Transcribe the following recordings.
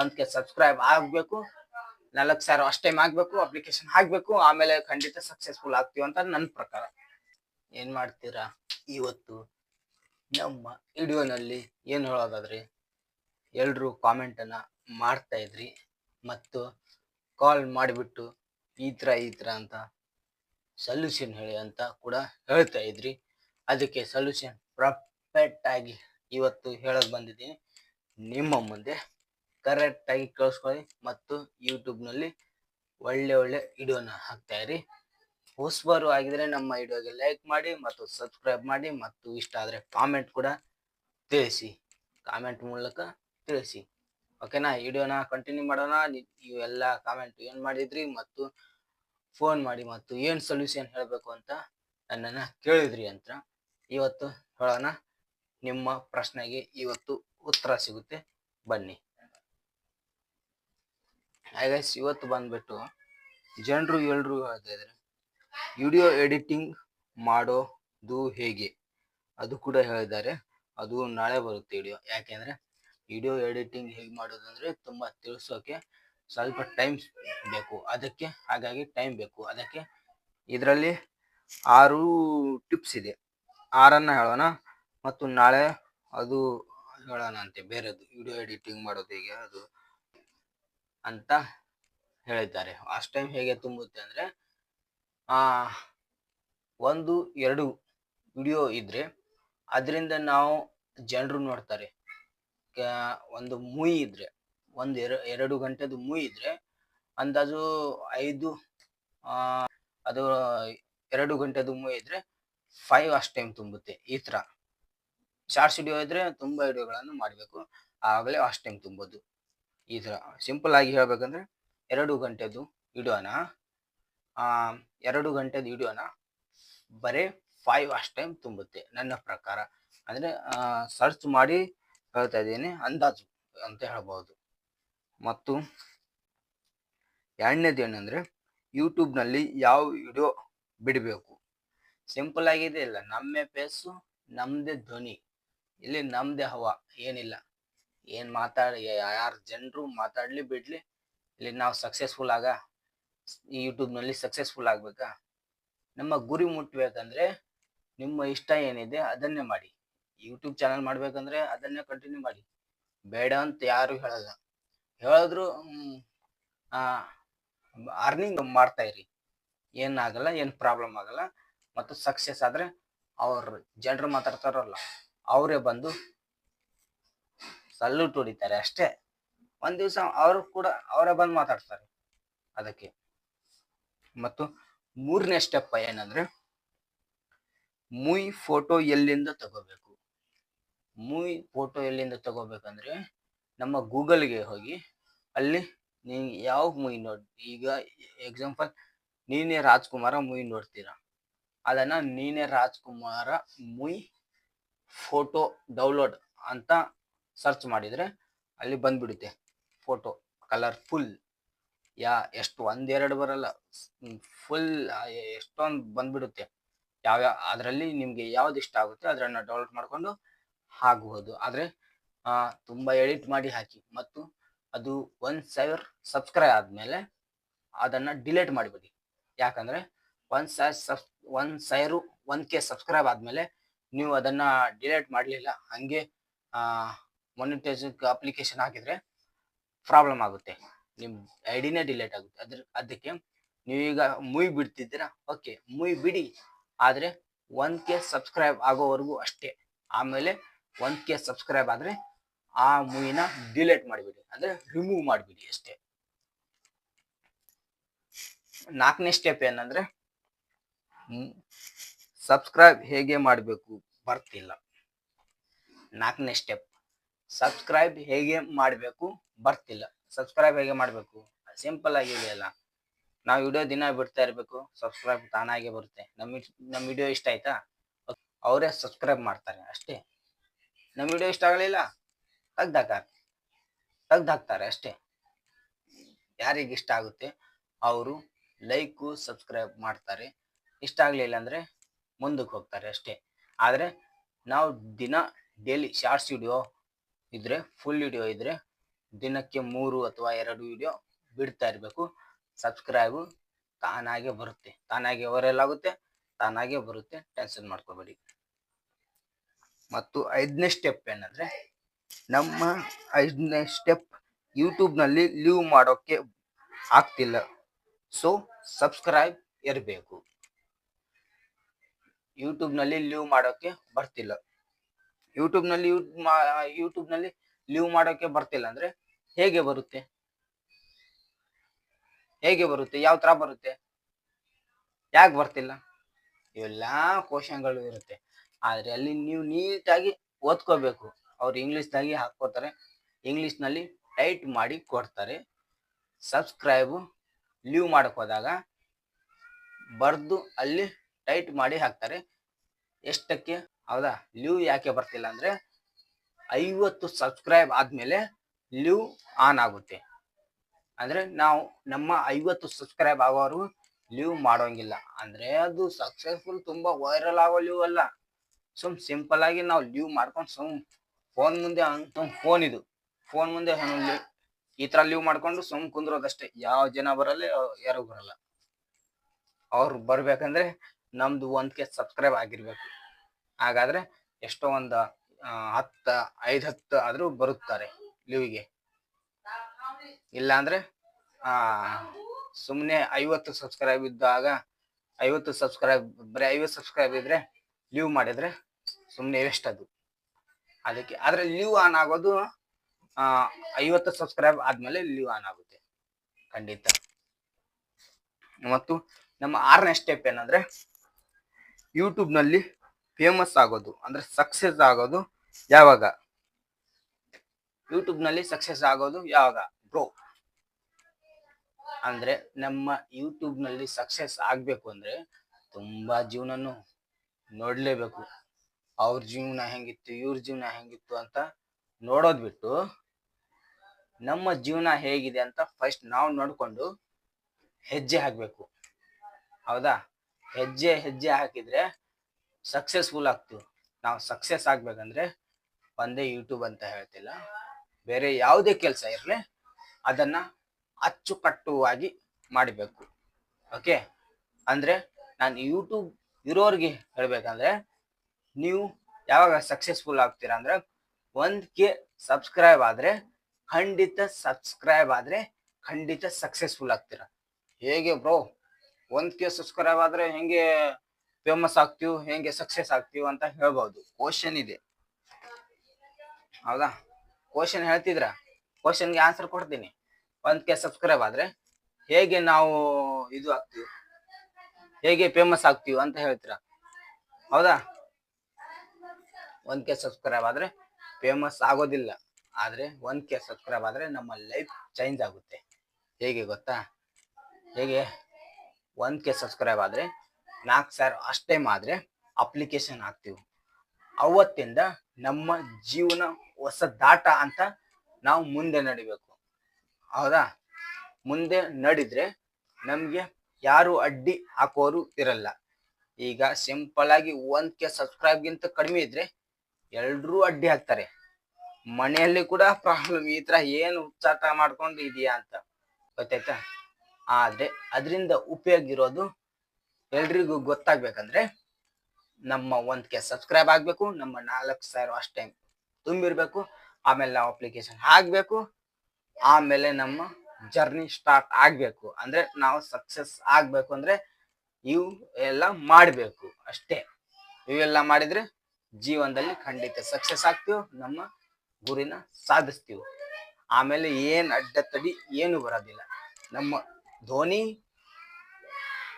ಒಂದ್ K subscribe ಆಗ್ಬೇಕು. ನಾಲ್ಕು ಸಾವಿರ ಅಷ್ಟು ಟೈಮ್ ಆಗ್ಬೇಕು ಅಪ್ಲಿಕೇಶನ್ ಹಾಕ್ಬೇಕು, ಆಮೇಲೆ ಖಂಡಿತ ಸಕ್ಸಸ್ಫುಲ್ ಆಗ್ತೀವಿ ಅಂತ ನನ್ನ ಪ್ರಕಾರ. ಏನ್ ಮಾಡ್ತೀರಾ? ಇವತ್ತು ನಮ್ಮ ವಿಡಿಯೋನಲ್ಲಿ ಏನು ಹೇಳೋದಾದ್ರಿ ಎಲ್ಲರೂ ಕಾಮೆಂಟ್ ಅನ್ನ ಮಾಡ್ತಾ ಇದ್ರಿ ಮತ್ತು ಕಾಲ್ ಮಾಡಿಬಿಟ್ಟು ಈ ತರ ಈ ತರ ಅಂತ ಸೊಲ್ಯೂಷನ್ ಹೇಳಿ ಅಂತ ಕೂಡ ಹೇಳ್ತಾ ಇದ್ರಿ. ಅದಕ್ಕೆ ಸೊಲ್ಯೂಷನ್ ಪರ್ಫೆಕ್ಟ್ ಆಗಿ ಇವತ್ತು ಹೇಳಕ್ ಬಂದಿದ್ದೀನಿ. ನಿಮ್ಮ ಮುಂದೆ ಕರೆಕ್ಟ್ ಆಗಿ ಕೇಳಿಸ್ಕೊಳ್ಳಿ ಮತ್ತು ಯೂಟ್ಯೂಬ್ನಲ್ಲಿ ಒಳ್ಳೆ ಒಳ್ಳೆ ವಿಡಿಯೋನ ಹಾಕ್ತಾ ಇರಿ. ಹೊಸಬರು ಆಗಿದ್ರೆ ನಮ್ಮ ವಿಡಿಯೋಗೆ ಲೈಕ್ ಮಾಡಿ ಮತ್ತು ಸಬ್ಸ್ಕ್ರೈಬ್ ಮಾಡಿ ಮತ್ತು ಇಷ್ಟ ಆದ್ರೆ ಕಾಮೆಂಟ್ ಕೂಡ ತಿಳಿಸಿ. ಕಾಮೆಂಟ್ ಮೂಲಕ ತಿಳಿಸಿ. ಓಕೆನಾ ವಿಡಿಯೋನ ಕಂಟಿನ್ಯೂ ಮಾಡೋಣ. ಇವೆಲ್ಲ ಕಾಮೆಂಟ್ ಏನ್ ಮಾಡಿದ್ರಿ ಮತ್ತು ಫೋನ್ ಮಾಡಿ ಮತ್ತು ಏನ್ ಸೊಲ್ಯೂಷನ್ ಹೇಳಬೇಕು ಅಂತ ನನ್ನನ್ನ ಕೇಳಿದ್ರಿ ಅಂತ ಇವತ್ತು ಹೇಳೋಣ. ನಿಮ್ಮ ಪ್ರಶ್ನೆಗೆ ಇವತ್ತು ಉತ್ತರ ಸಿಗುತ್ತೆ. ಬನ್ನಿ. ಗೈಸ್ ಇವತ್ತು ಬಂದ್ಬಿಟ್ಟು ಜನರು ಎಲ್ಲರೂ ಹೇಳ್ತಾ ಇದ್ದಾರೆ ವಿಡಿಯೋ ಎಡಿಟಿಂಗ್ ಮಾಡೋದು ಹೇಗೆ? ಅದು ಕೂಡ ಹೇಳಿದ್ದಾರೆ. ಅದು ನಾಳೆ ಬರುತ್ತೆ ವಿಡಿಯೋ ಯಾಕೆಂದ್ರೆ ವಿಡಿಯೋ ಎಡಿಟಿಂಗ್ ಹೇಗೆ ಮಾಡೋದು ಅಂದ್ರೆ ತುಂಬಾ ತಿಳಿಸೋಕೆ ಸ್ವಲ್ಪ ಟೈಮ್ ಬೇಕು. ಅದಕ್ಕೆ ಹಾಗಾಗಿ ಟೈಮ್ ಬೇಕು. ಅದಕ್ಕೆ ಇದರಲ್ಲಿ ಆರು ಟಿಪ್ಸ್ ಇದೆ. ಆರನ್ನ ಹೇಳೋಣ ಮತ್ತು ನಾಳೆ ಅದು ಹೇಳೋಣ ಅಂತೆ. ಬೇರೆದು. ವಿಡಿಯೋ ಎಡಿಟಿಂಗ್ ಮಾಡೋದು ಹೇಗೆ? ಅದು ಅಂತ ಹೇಳಿದ್ದಾರೆ. ಟೈಮ್ ಹೇಗೆ ತುಂಬುತ್ತೆ ಅಂದ್ರೆ, ಆ, ಒಂದು, ಎರಡು ವಿಡಿಯೋ ಇದ್ರೆ ಅದರಿಂದ ನಾವು ಜನರು ನೋಡ್ತಾರೆ. ಒಂದು ಮೂವಿ ಇದ್ರೆ, ಒಂದು ಎರ, ಎರಡು ಗಂಟೆದು ಮೂವಿ ಇದ್ರೆ ಅಂದಾಜು ಐದು ಅದು ಎರಡು ಗಂಟೆದು ಮೂವಿ ಇದ್ರೆ ಫೈವ್ ಅಷ್ಟು ಟೈಮ್ ತುಂಬುತ್ತೆ ಈ ತರ. ಶಾರ್ಟ್ಸ್ ವಿಡಿಯೋ ಇದ್ರೆ ತುಂಬಾ ವಿಡಿಯೋಗಳನ್ನು ಮಾಡಬೇಕು. ಆಗಲೇ ಅಷ್ಟು ಟೈಮ್ ತುಂಬೋದು. ಈ ಥರ ಸಿಂಪಲ್ ಆಗಿ ಹೇಳಬೇಕಂದ್ರೆ ಎರಡು ಗಂಟೆದು ವಿಡಿಯೋನ ಎರಡು ಗಂಟೆದು ವಿಡಿಯೋನ ಬರೀ ಫೈವ್ ಅಷ್ಟು ಟೈಮ್ ತುಂಬುತ್ತೆ ನನ್ನ ಪ್ರಕಾರ. ಅಂದರೆ ಸರ್ಚ್ ಮಾಡಿ ಹೇಳ್ತಾ ಇದ್ದೀನಿ, ಅಂದಾಜು ಅಂತ ಹೇಳ್ಬೋದು. ಮತ್ತು ಎರಡನೇದು ಏನಂದರೆ ಯೂಟ್ಯೂಬ್ನಲ್ಲಿ ಯಾವ ವಿಡಿಯೋ ಬಿಡಬೇಕು. ಸಿಂಪಲ್ ಆಗಿದೆ ಇಲ್ಲ ನಮ್ಮೇ ಫೇಸು ನಮ್ಮದೇ ಧ್ವನಿ. ಇಲ್ಲಿ ನಮ್ಮದೇ ಹವಾ, ಏನಿಲ್ಲ. ಏನ್ ಮಾತಾಡಿ, ಯಾರು ಜನರು ಮಾತಾಡ್ಲಿ ಬಿಡ್ಲಿ. ಇಲ್ಲಿ ನಾವು ಸಕ್ಸಸ್ಫುಲ್ ಆಗ, ಈ ಯೂಟ್ಯೂಬ್ನಲ್ಲಿ ಸಕ್ಸಸ್ಫುಲ್ ಆಗ್ಬೇಕಾ? ನಮ್ಮ ಗುರಿ ಮುಟ್ಬೇಕಂದ್ರೆ ನಿಮ್ಮ ಇಷ್ಟ ಏನಿದೆ ಅದನ್ನೇ ಮಾಡಿ. ಯೂಟ್ಯೂಬ್ ಚಾನಲ್ ಮಾಡ್ಬೇಕಂದ್ರೆ ಅದನ್ನೇ ಕಂಟಿನ್ಯೂ ಮಾಡಿ. ಬೇಡ ಅಂತ ಯಾರು ಹೇಳಲ್ಲ. ಹೇಳಿದ್ರು ಅರ್ನಿಂಗ್ ಮಾಡ್ತಾ ಇರಿ. ಏನಾಗಲ್ಲ ಏನು ಪ್ರಾಬ್ಲಮ್ ಆಗಲ್ಲ. ಮತ್ತು ಸಕ್ಸಸ್ ಆದ್ರೆ ಅವ್ರ ಜನರು ಮಾತಾಡ್ತಾರಲ್ಲ, ಅವರೇ ಬಂದು ಸಲ್ಯೂಟ್ ಹೊಡಿತಾರೆ ಅಷ್ಟೇ. ಒಂದ್ ದಿವಸ ಅವರು ಕೂಡ ಅವರೇ ಬಂದು ಮಾತಾಡ್ತಾರೆ ಅದಕ್ಕೆ. ಮತ್ತು ಮೂರನೇ ಸ್ಟೆಪ್ ಏನಂದ್ರೆ ಮುಯ್ ಫೋಟೋ ಎಲ್ಲಿಂದ ತಗೋಬೇಕು? ಮುಯ್ ಫೋಟೋ ಎಲ್ಲಿಂದ ತಗೋಬೇಕಂದ್ರೆ ನಮ್ಮ ಗೂಗಲ್ಗೆ ಹೋಗಿ ಅಲ್ಲಿ ನೀ ಯಾವ ಮೂವಿ ನೋಡಿ, ಈಗ ಎಕ್ಸಾಂಪಲ್ ನೀನೇ ರಾಜ್ಕುಮಾರ ಮೂವಿ ನೋಡ್ತೀರಾ? ಅದನ್ನ ನೀನೇ ರಾಜ್ಕುಮಾರ ಮುಯ್ ಫೋಟೋ ಡೌನ್ಲೋಡ್ ಅಂತ ಸರ್ಚ್ ಮಾಡಿದರೆ ಅಲ್ಲಿ ಬಂದ್ಬಿಡುತ್ತೆ ಫೋಟೋ ಕಲರ್ಫುಲ್ ಯಾ, ಎಷ್ಟು ಒಂದೆರಡು ಬರಲ್ಲ. ಫುಲ್ ಎಷ್ಟೊಂದು ಬಂದ್ಬಿಡುತ್ತೆ. ಯಾವ್ಯಾವ ಅದರಲ್ಲಿ ನಿಮಗೆ ಯಾವ್ದು ಇಷ್ಟ ಆಗುತ್ತೆ ಅದನ್ನು ಡೌನ್ಲೋಡ್ ಮಾಡಿಕೊಂಡು ಆಗ್ಬೋದು ಆದರೆ ತುಂಬ ಎಡಿಟ್ ಮಾಡಿ ಹಾಕಿ. ಮತ್ತು ಅದು ಒಂದು ಸಾವಿರ ಸಬ್ಸ್ಕ್ರೈಬ್ ಆದಮೇಲೆ ಅದನ್ನು ಡಿಲೀಟ್ ಮಾಡಿಬಿಡಿ. ಯಾಕಂದರೆ ಒಂದು ಸಾವಿರ ಸಬ್, ಒಂದು ಸಾವಿರ ಒಂದ್ ಕೆ ಸಬ್ಸ್ಕ್ರೈಬ್ ಆದಮೇಲೆ ನೀವು ಅದನ್ನು ಡಿಲೀಟ್ ಮಾಡಲಿಲ್ಲ. ಹಾಗೆ ಮೊನಿಟೈಸ್ ಅಪ್ಲಿಕೇಶನ್ ಹಾಕಿದ್ರೆ ಪ್ರಾಬ್ಲಮ್ ಆಗುತ್ತೆ. ನಿಮ್ ಐಡಿನೇ ಡಿಲೀಟ್ ಆಗುತ್ತೆ. ಅದ್ರ, ಅದಕ್ಕೆ ನೀವೀಗ ಮೂವಿ ಬಿಡ್ತಿದ್ದೀರಾ? ಓಕೆ ಮೂವಿ ಬಿಡಿ. ಆದ್ರೆ ಒನ್ ಕೆ ಸಬ್ಸ್ಕ್ರೈಬ್ ಆಗೋವರೆಗೂ ಅಷ್ಟೇ. ಆಮೇಲೆ ಒನ್ ಕೆ ಸಬ್ಸ್ಕ್ರೈಬ್ ಆದ್ರೆ ಆ ಮೂವಿನ ಡಿಲೀಟ್ ಮಾಡಿಬಿಡಿ. ಅಂದ್ರೆ ರಿಮೂವ್ ಮಾಡಿಬಿಡಿ ಅಷ್ಟೇ. ನಾಲ್ಕನೇ ಸ್ಟೆಪ್ ಏನಂದ್ರೆ ಸಬ್ಸ್ಕ್ರೈಬ್ ಹೇಗೆ ಮಾಡಬೇಕು ಬರ್ತಿಲ್ಲ. ನಾಲ್ಕನೇ ಸ್ಟೆಪ್ ಸಬ್ಸ್ಕ್ರೈಬ್ ಹೇಗೆ ಮಾಡಬೇಕು? ಬರ್ತಿಲ್ಲ. ಸಬ್ಸ್ಕ್ರೈಬ್ ಹೇಗೆ ಮಾಡಬೇಕು? ಸಿಂಪಲ್ ಆಗಿದೆಯಲ್ಲ ನಾವು ವಿಡಿಯೋ ದಿನ ಬಿಡ್ತಾ ಇರಬೇಕು. ಸಬ್ಸ್ಕ್ರೈಬ್ ತಾನಾಗೆ ಬರುತ್ತೆ. ನಮ್ಮ ನಮ್ಮ ವಿಡಿಯೋ ಇಷ್ಟ ಆಯ್ತಾ? ಅವರೇ ಸಬ್ಸ್ಕ್ರೈಬ್ ಮಾಡ್ತಾರೆ. ಅಷ್ಟೇ. ನಮ್ಮ ವಿಡಿಯೋ ಇಷ್ಟ ಆಗಲಿಲ್ಲ? ತೆಗ್ದಾಕ್ತಾರೆ. ತೆಗ್ದಾಕ್ತಾರೆ ಅಷ್ಟೇ. ಯಾರಿಗೆ ಇಷ್ಟ ಆಗುತ್ತೆ, ಅವರು ಲೈಕು ಸಬ್ಸ್ಕ್ರೈಬ್ ಮಾಡ್ತಾರೆ. ಇಷ್ಟ ಆಗಲಿಲ್ಲ ಅಂದರೆ ಮುಂದಕ್ಕೆ ಹೋಗ್ತಾರೆ ಅಷ್ಟೇ. ಆದರೆ ನಾವು ದಿನ ಡೇಲಿ ಶಾರ್ಟ್ಸ್ ವಿಡಿಯೋ ಇದ್ರೆ ಫುಲ್ ವಿಡಿಯೋ ಇದ್ರೆ ದಿನಕ್ಕೆ ಮೂರು ಅಥವಾ ಎರಡು ವಿಡಿಯೋ ಬಿಡ್ತಾ ಇರಬೇಕು. ಸಬ್ಸ್ಕ್ರೈಬ್ ತಾನಾಗೆ ಬರುತ್ತೆ. ತಾನಾಗೆ ಆಗುತ್ತೆ, ತಾನಾಗೆ ಬರುತ್ತೆ. ಟೆನ್ಷನ್ ಮಾಡ್ಕೋಬೇಡಿ. ಮತ್ತು ಐದನೇ ಸ್ಟೆಪ್ ಏನಂದ್ರೆ ನಮ್ಮ ಐದನೇ ಸ್ಟೆಪ್ ಯೂಟ್ಯೂಬ್ನಲ್ಲಿ ಲೀವ್ ಮಾಡೋಕ್ಕೆ ಆಗ್ತಿಲ್ಲ. ಸೊ ಸಬ್ಸ್ಕ್ರೈಬ್ ಇರಬೇಕು. ಯೂಟ್ಯೂಬ್ನಲ್ಲಿ ಲೀವ್ ಮಾಡೋಕ್ಕೆ ಬರ್ತಿಲ್ಲ. ಯೂಟ್ಯೂಬ್ನಲ್ಲಿ ಯೂಟ್ಯೂಬ್ನಲ್ಲಿ ಲೀವ್ ಮಾಡೋಕೆ ಬರ್ತಿಲ್ಲ. ಅಂದ್ರೆ ಹೇಗೆ ಬರುತ್ತೆ? ಹೇಗೆ ಬರುತ್ತೆ? ಯಾವ ತರ ಬರುತ್ತೆ? ಯಾಕೆ ಬರ್ತಿಲ್ಲ? ಇವೆಲ್ಲಾ ಕ್ವಶನ್ಗಳು ಇರುತ್ತೆ. ಆದ್ರೆ ಅಲ್ಲಿ ನೀವು ನೀಟಾಗಿ ಓದ್ಕೋಬೇಕು. ಅವ್ರು ಇಂಗ್ಲಿಷ್ದಾಗಿ ಹಾಕೋತಾರೆ ಇಂಗ್ಲೀಷ್ನಲ್ಲಿ ಟೈಟ್ ಮಾಡಿ ಕೊಡ್ತಾರೆ. ಸಬ್ಸ್ಕ್ರೈಬು ಲೀವ್ ಮಾಡಕ್ ಹೋದಾಗ ಬರ್ದು ಅಲ್ಲಿ ಟೈಟ್ ಮಾಡಿ ಹಾಕ್ತಾರೆ. ಎಷ್ಟಕ್ಕೆ? ಹೌದಾ? ಲೀವ್ ಯಾಕೆ ಬರ್ತಿಲ್ಲ ಅಂದ್ರೆ ಐವತ್ತು ಸಬ್ಸ್ಕ್ರೈಬ್ ಆದ್ಮೇಲೆ ಲೀವ್ ಆನ್ ಆಗುತ್ತೆ. ಅಂದ್ರೆ ನಾವು ನಮ್ಮ ಐವತ್ತು ಸಬ್ಸ್ಕ್ರೈಬ್ ಆಗೋರು ಲೀವ್ ಮಾಡೋಂಗಿಲ್ಲ. ಅಂದ್ರೆ ಅದು ಸಕ್ಸಸ್ಫುಲ್ ತುಂಬಾ ವೈರಲ್ ಆಗೋ ಲೀವ್ ಅಲ್ಲ. ಸುಮ್ ಸಿಂಪಲ್ ಆಗಿ ನಾವು ಲೀವ್ ಮಾಡ್ಕೊಂಡು ಸುಮ್ ಫೋನ್ ಮುಂದೆ ಫೋನ್ ಇದು. ಫೋನ್ ಮುಂದೆ ಈ ತರ ಲೀವ್ ಮಾಡ್ಕೊಂಡು ಸುಮ್ ಕುಂದ್ರೋದಷ್ಟೇ. ಯಾವ ಜನ ಬರಲ್ಲ, ಯಾರು ಬರಲ್ಲ. ಅವ್ರು ಬರ್ಬೇಕಂದ್ರೆ ನಮ್ದು ಒಂದ್ ಕೆ ಸಬ್ಸ್ಕ್ರೈಬ್ ಆಗಿರ್ಬೇಕು. ಹಾಗಾದ್ರೆ ಎಷ್ಟೋ ಒಂದು ಹತ್ತು, ಐದ್, ಹತ್ತು ಆದ್ರೂ ಬರುತ್ತಾರೆ ಲಿವಿಗೆ. ಇಲ್ಲಾಂದ್ರೆ, ಆ ಸುಮ್ಮನೆ ಐವತ್ತು ಸಬ್ಸ್ಕ್ರೈಬ್ ಇದ್ದಾಗ, ಐವತ್ತು ಸಬ್ಸ್ಕ್ರೈಬ್, ಬರೀ ಐವತ್ತು ಸಬ್ಸ್ಕ್ರೈಬ್ ಇದ್ರೆ ಲೀವ್ ಮಾಡಿದ್ರೆ ಸುಮ್ಮನೆ ವೆಸ್ಟ್ ಅದು. ಅದಕ್ಕೆ, ಆದ್ರೆ ಲೀವ್ ಆನ್ ಆಗೋದು ಐವತ್ತು ಸಬ್ಸ್ಕ್ರೈಬ್ ಆದ್ಮೇಲೆ ಲೀವ್ ಆನ್ ಆಗುತ್ತೆ. ಖಂಡಿತ. ಮತ್ತು ನಮ್ಮ ಆರನೇ ಸ್ಟೆಪ್ ಏನಂದ್ರೆ ಯೂಟ್ಯೂಬ್ನಲ್ಲಿ ಫೇಮಸ್ ಆಗೋದು, ಅಂದ್ರೆ ಸಕ್ಸಸ್ ಆಗೋದು ಯಾವಾಗ? ಯೂಟ್ಯೂಬ್ನಲ್ಲಿ ಸಕ್ಸೆಸ್ ಆಗೋದು ಯಾವಾಗ? ಬ್ರೋ ಅಂದ್ರೆ ನಮ್ಮ ಯೂಟ್ಯೂಬ್ನಲ್ಲಿ ಸಕ್ಸೆಸ್ ಆಗ್ಬೇಕು ಅಂದ್ರೆ ತುಂಬಾ ಜೀವನನು ನೋಡ್ಲೇಬೇಕು. ಅವ್ರ ಜೀವನ ಹೆಂಗಿತ್ತು, ಇವ್ರ ಜೀವನ ಹೆಂಗಿತ್ತು ಅಂತ ನೋಡೋದ್ ಬಿಟ್ಟು ನಮ್ಮ ಜೀವನ ಹೇಗಿದೆ ಅಂತ ಫಸ್ಟ್ ನಾವು ನೋಡ್ಕೊಂಡು ಹೆಜ್ಜೆ ಹಾಕ್ಬೇಕು. ಹೌದಾ? ಹೆಜ್ಜೆ ಹೆಜ್ಜೆ ಹಾಕಿದ್ರೆ ಸಕ್ಸಸ್ಫುಲ್ ಆಗ್ತೀವಿ ನಾವು ಸಕ್ಸಸ್ ಆಗ್ಬೇಕಂದ್ರೆ ಒಂದೇ ಯೂಟ್ಯೂಬ್ ಅಂತ ಹೇಳ್ತಿಲ್ಲ. ಬೇರೆ ಯಾವುದೇ ಕೆಲಸ ಇರಲಿ, ಅದನ್ನ ಅಚ್ಚುಕಟ್ಟುವಾಗಿ ಮಾಡಬೇಕು. ಓಕೆ ಅಂದ್ರೆ ನಾನು ಯೂಟ್ಯೂಬ್ ಇರೋರಿಗೆ ಹೇಳ್ಬೇಕಂದ್ರೆ, ನೀವು ಯಾವಾಗ ಸಕ್ಸಸ್ಫುಲ್ ಆಗ್ತೀರಾ ಅಂದ್ರೆ ಒಂದ್ ಕೆ ಸಬ್ಸ್ಕ್ರೈಬ್ ಆದ್ರೆ ಖಂಡಿತ ಸಬ್ಸ್ಕ್ರೈಬ್ ಆದ್ರೆ ಖಂಡಿತ ಸಕ್ಸಸ್ಫುಲ್ ಆಗ್ತೀರಾ. ಹೇಗೆ ಬ್ರೋ ಒಂದ್ ಕೆ ಸಬ್ಸ್ಕ್ರೈಬ್ ಆದ್ರೆ ಹೆಂಗೆ ಫೇಮಸ್ ಆಗ್ತೀವಿ, ಹೆಂಗೆ ಸಕ್ಸಸ್ ಆಗ್ತೀವಿ ಅಂತ ಹೇಳ್ಬಹುದು ಕ್ವಶನ್ ಇದೆ. ಹೌದಾ? ಕ್ವಶನ್ ಹೇಳ್ತಿದ್ರ? ಕ್ವಶನ್ಗೆ ಆನ್ಸರ್ ಕೊಡ್ತೀನಿ. ಒಂದ್ ಕೆ ಸಬ್ಸ್ಕ್ರೈಬ್ ಆದ್ರೆ ಹೇಗೆ ನಾವು ಇದು ಆಗ್ತೀವಿ? ಹೇಗೆ ಫೇಮಸ್ ಆಗ್ತೀವಿ ಅಂತ ಹೇಳ್ತೀರಾ? ಹೌದಾ? ಒಂದ್ ಕೆ ಸಬ್ಸ್ಕ್ರೈಬ್ ಆದ್ರೆ ಫೇಮಸ್ ಆಗೋದಿಲ್ಲ. ಆದ್ರೆ ಒಂದ್ ಕೆ ಸಬ್ಸ್ಕ್ರೈಬ್ ಆದ್ರೆ ನಮ್ಮ ಲೈಫ್ ಚೇಂಜ್ ಆಗುತ್ತೆ. ಹೇಗೆ ಗೊತ್ತಾ? ಹೇಗೆ? ಒಂದ್ ಕೆ ಸಬ್ಸ್ಕ್ರೈಬ್ ಆದ್ರೆ ನಾಲ್ಕು ಸಾವಿರ ಅಷ್ಟು ಟೈಮ್ ಅಪ್ಲಿಕೇಶನ್ ಹಾಕ್ತೀವಿ. ಅವತ್ತಿಂದ ನಮ್ಮ ಜೀವನ ಹೊಸ ದಾಟ ಅಂತ ನಾವು ಮುಂದೆ ನಡಿಬೇಕು. ಹೌದಾ? ಮುಂದೆ ನಡಿದ್ರೆ ನಮಗೆ ಯಾರು ಅಡ್ಡಿ ಹಾಕೋರು ಇರಲ್ಲ. ಈಗ ಸಿಂಪಲ್ ಆಗಿ ಒಂದ್ ಕೆ ಸಬ್ಸ್ಕ್ರೈಬ್ಗಿಂತ ಕಡಿಮೆ ಇದ್ರೆ ಎಲ್ರೂ ಅಡ್ಡಿ ಹಾಕ್ತಾರೆ. ಮನೆಯಲ್ಲಿ ಕೂಡ ಪ್ರಾಬ್ಲಮ್ ಈ ತರ ಏನು ಹುಚ್ಚಾಟ ಮಾಡ್ಕೊಂಡು ಇದೆಯಾ ಅಂತ ಗೊತ್ತಾಯ್ತಾ? ಆದ್ರೆ ಅದರಿಂದ ಉಪಯೋಗ ಇರೋದು ಎಲ್ರಿಗೂ ಗೊತ್ತಾಗ್ಬೇಕಂದ್ರೆ ನಮ್ಮ ಒಂದ್ಕೆ ಸಬ್ಸ್ಕ್ರೈಬ್ ಆಗ್ಬೇಕು, ನಮ್ಮ ನಾಲ್ಕು ಸಾವಿರ ಅಷ್ಟು ತುಂಬಿರ್ಬೇಕು, ಆಮೇಲೆ ನಾವು ಅಪ್ಲಿಕೇಶನ್ ಹಾಕ್ಬೇಕು, ಆಮೇಲೆ ನಮ್ಮ ಜರ್ನಿ ಸ್ಟಾರ್ಟ್ ಆಗ್ಬೇಕು. ಅಂದ್ರೆ ನಾವು ಸಕ್ಸಸ್ ಆಗ್ಬೇಕು ಅಂದ್ರೆ ಇವು ಎಲ್ಲ ಮಾಡಬೇಕು ಅಷ್ಟೇ. ಇವೆಲ್ಲ ಮಾಡಿದ್ರೆ ಜೀವನದಲ್ಲಿ ಖಂಡಿತ ಸಕ್ಸಸ್ ಆಗ್ತೀವಿ, ನಮ್ಮ ಗುರಿನ ಸಾಧಿಸ್ತೀವಿ. ಆಮೇಲೆ ಏನ್ ಅಡ್ಡತಡಿ ಏನು ಬರೋದಿಲ್ಲ. ನಮ್ಮ ಧೋನಿ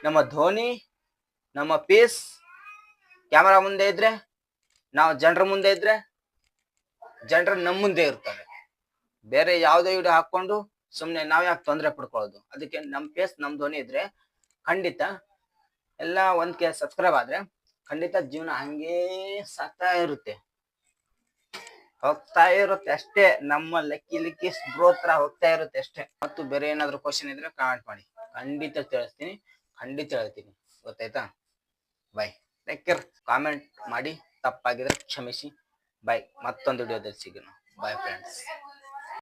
ನಮ್ಮ ಧೋನಿ, ನಮ್ಮ ಪೀಸ್, ಕ್ಯಾಮರಾ ಮುಂದೆ ಇದ್ರೆ, ನಾವು ಜನರ ಮುಂದೆ ಇದ್ರೆ, ಜನರ ನಮ್ಮ ಮುಂದೆ ಇರ್ತಾರೆ. ಬೇರೆ ಯಾವುದೇ ವಿಡಿಯೋ ಹಾಕೊಂಡು ಸುಮ್ಮನೆ ನಾವ್ ಯಾಕೆ ತೊಂದರೆ ಪಡ್ಕೊಳ್ಳೋದು? ಅದಕ್ಕೆ ನಮ್ಮ ಪೇಸ್, ನಮ್ಮ ಧ್ವನಿ ಇದ್ರೆ ಖಂಡಿತ ಎಲ್ಲ ಒಂದ್ ಕೆ ಸಬ್ಸ್ಕ್ರೈಬ್ ಆದ್ರೆ ಖಂಡಿತ ಜೀವನ ಹಂಗೇ ಸಾಕ್ತಾ ಇರುತ್ತೆ. ಹೋಗ್ತಾ ಇರುತ್ತೆ ಅಷ್ಟೇ. ನಮ್ಮ ಲೆಕ್ಕಿ ಲಿಕ್ಕಿ ಬ್ರೋತ್ರ ಹೋಗ್ತಾ ಇರುತ್ತೆ ಅಷ್ಟೇ. ಮತ್ತು ಬೇರೆ ಏನಾದ್ರು ಕ್ವಶನ್ ಇದ್ರೆ ಕಾಮೆಂಟ್ ಮಾಡಿ. ಖಂಡಿತ ತಿಳಿಸ್ತೀನಿ. ಖಂಡಿತ ಹೇಳ್ತೀನಿ. ಗೊತ್ತಾಯ್ತಾ? ಬಾಯ್ ಟೇಕ್ ಕೇರ್ ಕಾಮೆಂಟ್ ಮಾಡಿ ತಪ್ಪಾಗಿದ್ರೆ ಕ್ಷಮಿಸಿ. ಬಾಯ್ ಮತ್ತೊಂದು ವಿಡಿಯೋದಲ್ಲಿ ಸಿಗೋಣ. Bye friends